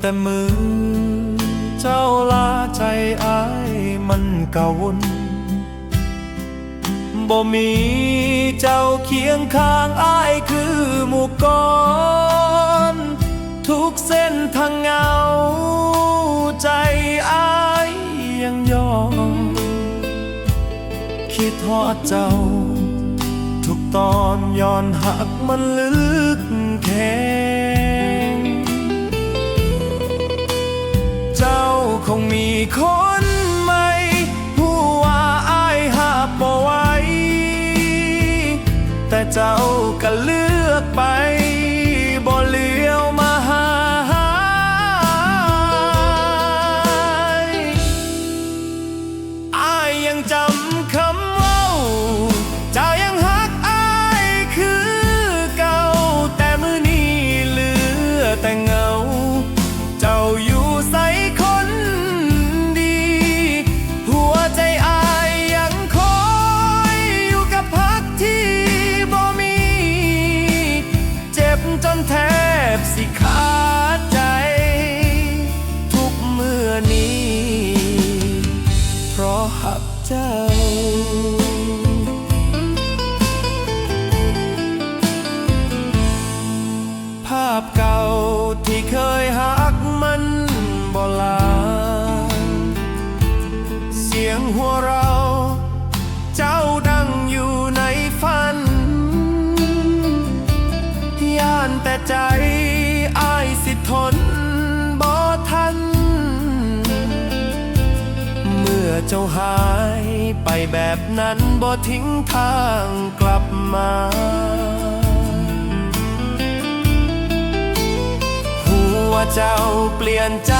แต่มือ เจ้าลาใจอายมันเก่าวนบ่มีเจ้าเคียงข้างอายคือหมู่กอนทุกเส้นทางเหงา ใจอายยังยอม คิดทอดเจ้า ทุกตอนย้อนหักมันลึกแข็ คนใหม่ผู้ว่าอายหาบ่ไหวแต่เจ้าก็เลือกไปบ่เลี้ยวมาหาอายยังจำเขา เมื่อจ้าหายไปแบบนั้นบ่ทิ้งทางกลับมาหัวเจ้าเปลี่ยนใจ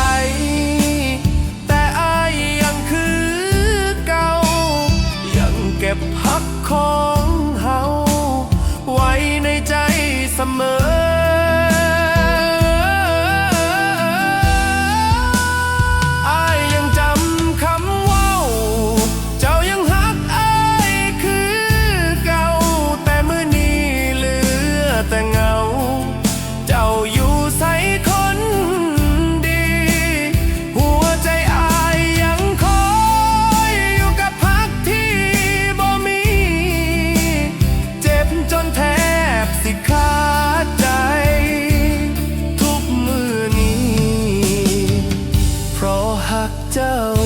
ราะหักเจ้า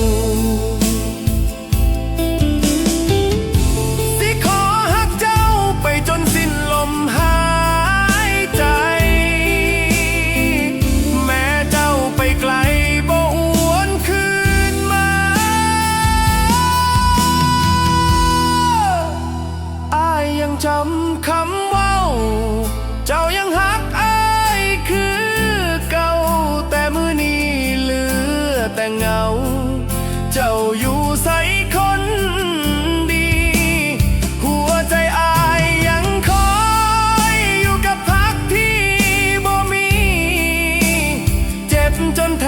จนแท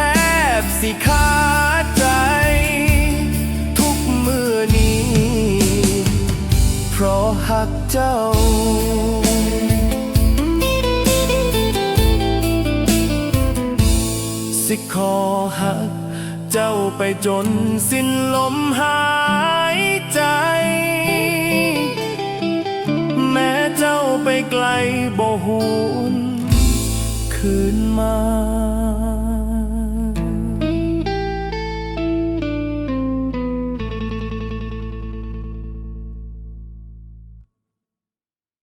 บสิขาดใจ ทุกมือนี้ เพราะหักเจ้าสิขอหักเจ้าไปจนสิ้นลมหายใจ แม้เจ้าไปไกลบ่หูนคืนมา